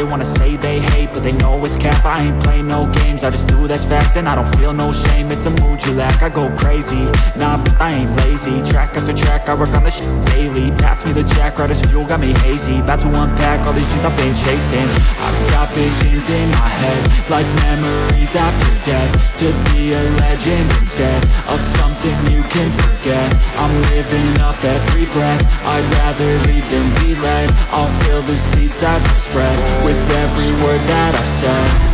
They wanna say they hate, but they know it's cap. I ain't play no games, I just do that's fact And I don't feel no shame, it's a mood you lack I go crazy, nah, but I ain't lazy. Track after track, I work on this shit daily. Pass me the jack, right as fuel, got me hazy. About to unpack all these things I've been chasing. I've got visions in my head Like memories after death. To be a legend instead Of something can forget. I'm living up every breath. I'd rather lead than be led. I'll fill the seats as I spread With every word that I've said